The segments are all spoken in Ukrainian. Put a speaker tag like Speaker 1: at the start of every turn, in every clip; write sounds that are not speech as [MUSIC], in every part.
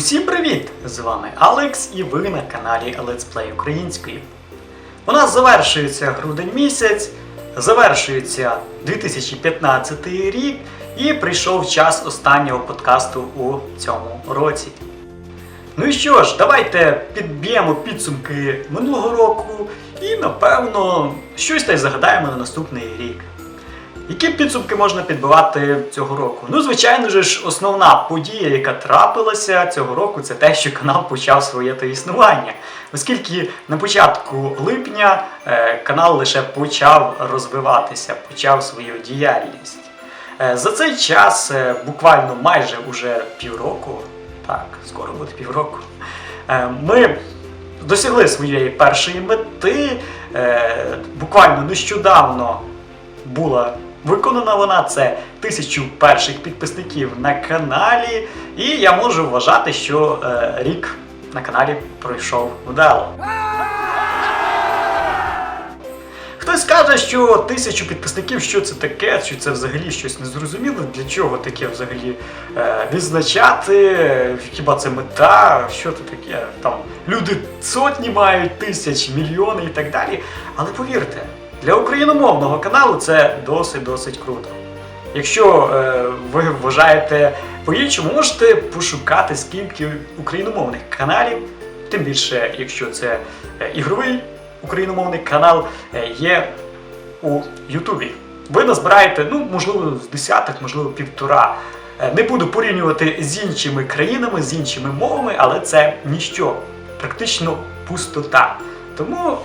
Speaker 1: Усім привіт! З вами Алекс і ви на каналі Let's Play Українською. У нас завершується грудень місяць, завершується 2015 рік і прийшов час останнього подкасту у цьому році. Ну і що ж, давайте підб'ємо підсумки минулого року і, напевно, щось та й загадаємо на наступний рік. Які підсумки можна підбивати цього року? Ну, звичайно ж, основна подія, яка трапилася цього року, це те, що канал почав своє то існування. Оскільки на початку липня е, канал лише почав розвиватися, почав свою діяльність. Е, за цей час, е, буквально майже уже півроку, так, скоро буде півроку, ми досягли своєї першої мети. Буквально нещодавно була виконана вона. Це тисячу перших підписників на каналі. І я можу вважати, що е, рік на каналі пройшов вдало. Хтось каже, що тисячу підписників, що це таке, що це взагалі щось незрозуміле, для чого таке взагалі е, відзначати, хіба це мета, що це таке? Там люди сотні мають тисяч, мільйони і так далі. Але повірте, для україномовного каналу це досить-досить круто. Якщо е, ви вважаєте по-іншому, можете пошукати скільки україномовних каналів, тим більше, якщо це е, ігровий україномовний канал е, є у Ютубі. Ви назбираєте, ну, можливо, з десяток, можливо, півтора. Е, Не буду порівнювати з іншими країнами, з іншими мовами, але це ніщо, практично пустота. Тому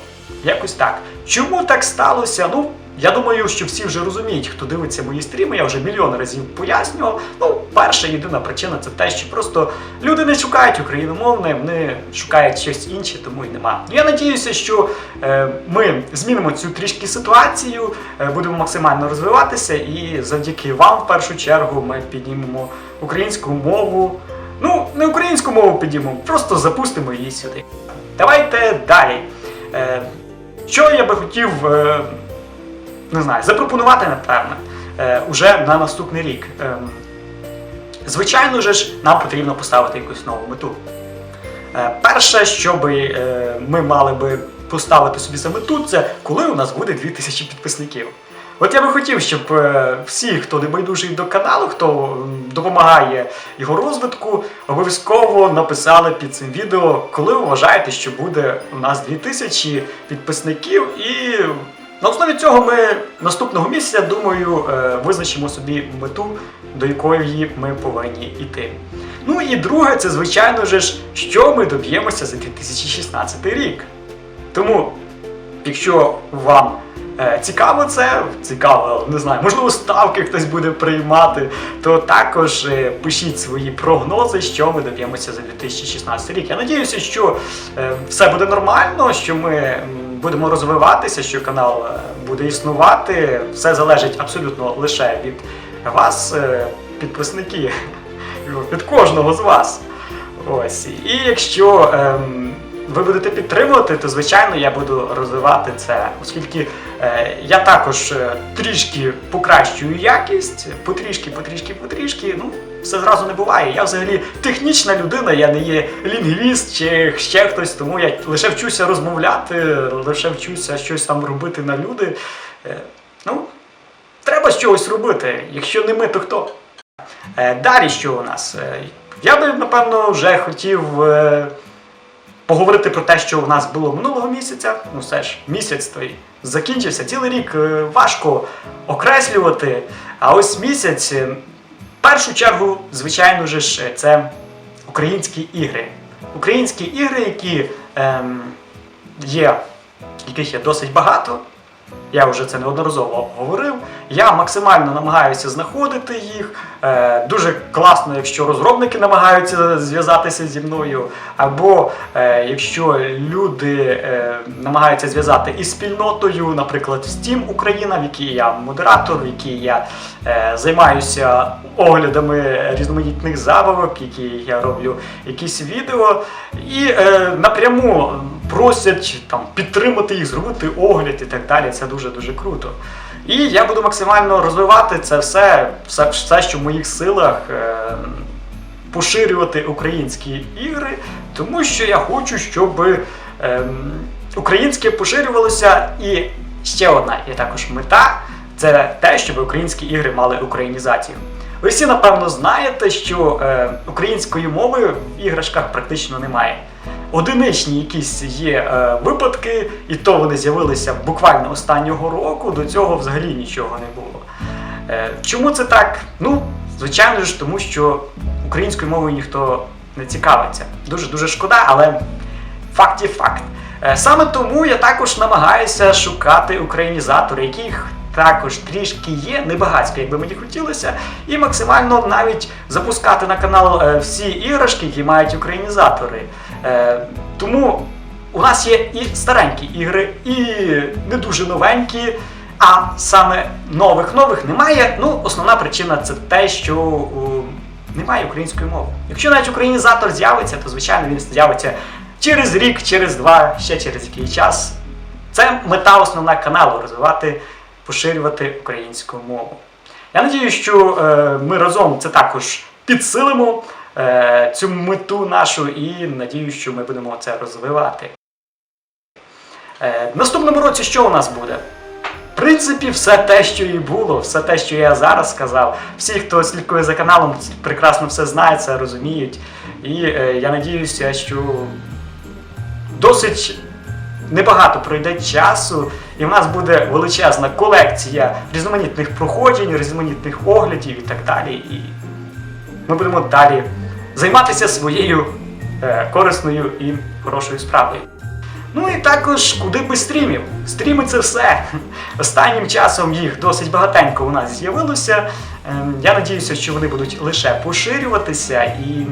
Speaker 1: якось так. Чому так сталося? Ну, я думаю, що всі вже розуміють, хто дивиться мої стріми, я вже мільйон разів пояснював. Ну, перша єдина причина це те, що просто люди не шукають україномовне, вони шукають щось інше, тому й нема. Ну, Я надіюся, що е, ми змінимо цю трішки ситуацію, е, будемо максимально розвиватися, і завдяки вам, в першу чергу, ми піднімемо українську мову. Ну, не українську мову піднімемо, просто запустимо її сюди. Давайте далі. Е, що я би хотів, е, не знаю, запропонувати, напевне, е, уже на наступний рік. Ем, Звичайно ж, нам потрібно поставити якусь нову мету. Е, Перше, що е, ми мали би поставити собі за мету, це коли у нас буде 2000 підписників. От я би хотів, щоб е, всі, хто не байдужий до каналу, хто допомагає його розвитку, обов'язково написали під цим відео, коли ви вважаєте, що буде у нас 2000 підписників. І на основі цього ми наступного місяця, думаю, е, визначимо собі мету, до якої ми повинні йти. Ну і друге, це звичайно ж, що ми доб'ємося за 2016 рік. Тому, якщо вам цікаво це, цікаво, не знаю, можливо, ставки хтось буде приймати, то також е, пишіть свої прогнози, що ми доб'ємося за 2016 рік. Я надіюся, що е, все буде нормально, що ми будемо розвиватися, що канал е, буде існувати. Все залежить абсолютно лише від вас, е, підписники, [LAUGHS] від кожного з вас. Ось. І якщо ем, ви будете підтримувати, то звичайно я буду розвивати це, оскільки е, я також е, трішки покращую якість, потрішки, потрішки, потрішки. Ну, все зразу не буває. Я взагалі технічна людина, я не є лінгвіст чи ще хтось, тому я лише вчуся розмовляти, лише вчуся щось там робити на люди. Е, ну, треба з чогось робити. Якщо не ми, то хто? Е, Далі що у нас? Е, Я би, напевно, вже хотів е, поговорити про те, що у нас було минулого місяця. Ну, все ж, місяць той закінчився. Цілий рік е, важко окреслювати. А ось місяць, е, в першу чергу, звичайно ж, е, це українські ігри. Українські ігри, які ем, є, яких є досить багато. Я вже це неодноразово говорив. Я максимально намагаюся знаходити їх. Е, дуже класно, якщо розробники намагаються зв'язатися зі мною, або е, якщо люди е, намагаються зв'язати із спільнотою, наприклад, Steam Україна, в якій я модератор, в якій я е, займаюся оглядами різноманітних забавок, які я роблю якісь відео, і е, напряму просять там підтримати їх, зробити огляд і так далі. Це дуже дуже круто. І я буду максимально розвивати це все, все, все що в моїх силах. Е, поширювати українські ігри, тому що я хочу, щоб ем, українське поширювалося. І ще одна є також мета це те, щоб українські ігри мали українізацію. Ви всі напевно знаєте, що е, української мови в іграшках практично немає. Одиничні якісь є е, випадки, і то вони з'явилися буквально останнього року. До цього взагалі нічого не було. Е, чому це так? Ну, звичайно ж, тому що українською мовою ніхто не цікавиться. Дуже дуже шкода, але факт є факт. Е, Саме тому я також намагаюся шукати українізатори, яких також трішки є, небагацько, як би мені хотілося, і максимально навіть запускати на канал е, всі іграшки, які мають українізатори. Е, Тому у нас є і старенькі ігри, і не дуже новенькі. А саме нових нових немає. Ну, основна причина це те, що о, немає української мови. Якщо навіть українізатор з'явиться, то звичайно він з'явиться через рік, через два, ще через який час. Це мета основна каналу розвивати, поширювати українську мову. Я надію, що е, ми разом це також підсилимо цю мету нашу, і надію, що ми будемо це розвивати. Е, в наступному році що у нас буде? В принципі, все те, що і було, все те, що я зараз сказав. Всі, хто слідкує за каналом, прекрасно все знають, це розуміють. І е, я надіюся, що досить небагато пройде часу, і в нас буде величезна колекція різноманітних проходжень, різноманітних оглядів і так далі. І ми будемо далі займатися своєю е, корисною і хорошою справою. Ну і також куди без стрімів. Стріми це все. Останнім часом їх досить багатенько у нас з'явилося. Ем, Я надіюся, що вони будуть лише поширюватися і.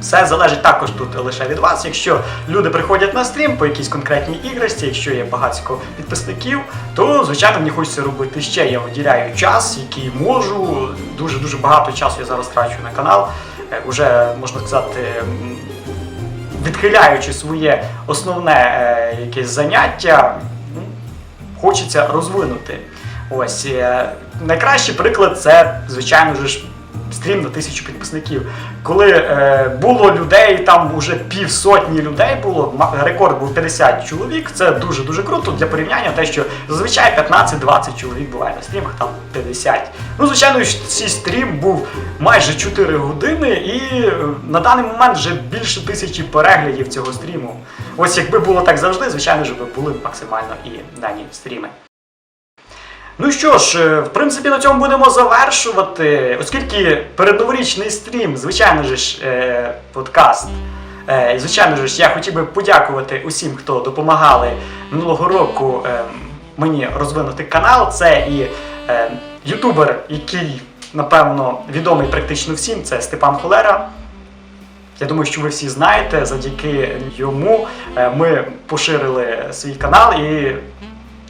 Speaker 1: Все залежить також тут лише від вас. Якщо люди приходять на стрім по якійсь конкретній іграшці, якщо є багатько підписників, то звичайно мені хочеться робити ще. Я виділяю час, який можу. Дуже дуже багато часу я зараз трачу на канал. Е, Уже можна сказати, відхиляючи своє основне е, якесь заняття, хочеться розвинути. Ось е, найкращий приклад це, звичайно ж, стрім на тисячу підписників. Коли е, було людей, там вже півсотні людей було, рекорд був 50 чоловік. Це дуже дуже круто для порівняння, те, що зазвичай 15-20 чоловік буває на стрімах, там 50. Ну, звичайно, цей стрім був майже 4 години, і е, на даний момент вже більше тисячі переглядів цього стріму. Ось якби було так завжди, звичайно ж, би були максимально і дані стріми. Ну що ж, е, в принципі, на цьому будемо завершувати, оскільки передноворічний стрім, звичайно ж, е, подкаст. Е, і, звичайно ж, я хотів би подякувати усім, хто допомагали минулого року мені розвинути канал. Це і ютубер, який, напевно, відомий практично всім, це Степан Холера. Я думаю, що ви всі знаєте, завдяки йому ми поширили свій канал, і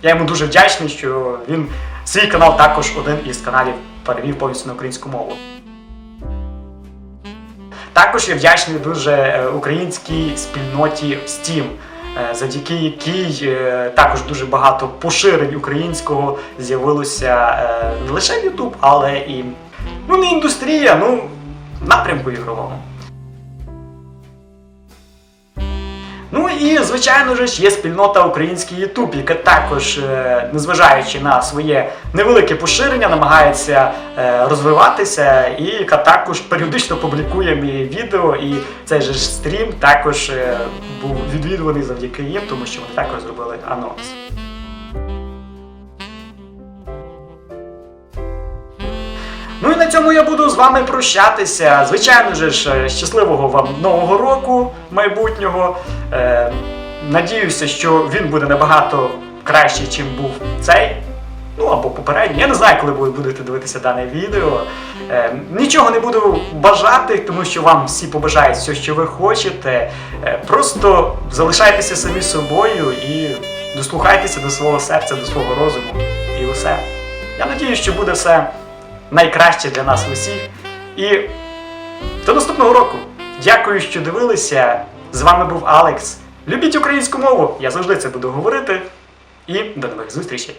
Speaker 1: я йому дуже вдячний, що він свій канал також один із каналів перевів повністю на українську мову. Також я вдячний дуже е, українській спільноті Steam, е, завдяки якій е, також дуже багато поширень українського з'явилося не лише в YouTube, але і ну не індустрія, ну напрямку ігровому. Ну і звичайно ж є спільнота Український Ютуб, яка також, е, незважаючи на своє невелике поширення, намагається е, розвиватися, і яка також періодично публікує мої відео. І цей же стрім також е, був відвідуваний завдяки їм, тому що вони також зробили анонс. Ну і на цьому я буду з вами прощатися. Звичайно ж, щасливого вам нового року майбутнього. Е, надіюся, що він буде набагато кращий, чим був цей. Ну або попередній. Я не знаю, коли ви будете дивитися дане відео. Е, нічого не буду бажати, тому що вам всі побажають все, що ви хочете. Е, просто залишайтеся самі собою і дослухайтеся до свого серця, до свого розуму. І усе. Я надію, що буде все найкраще для нас усіх. І до наступного року. Дякую, що дивилися. З вами був Алекс. Любіть українську мову, я завжди це буду говорити. І до нових зустрічей.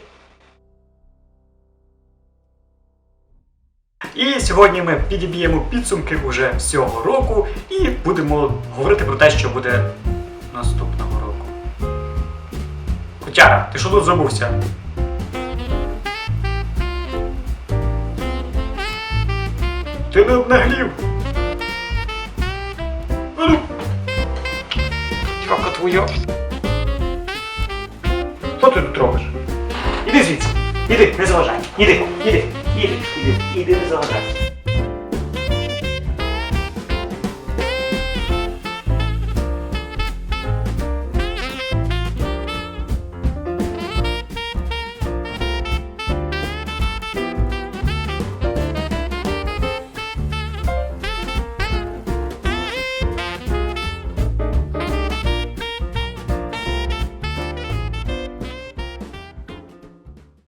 Speaker 1: І сьогодні ми підіб'ємо підсумки уже всього року і будемо говорити про те, що буде наступного року. Котяра, ти що тут забувся? Ти не обнаглів. Твоя. Що ти тут робиш? Іди звідси. Іди, не заважай. Іди, іди, іди, іди, іди, не заважай.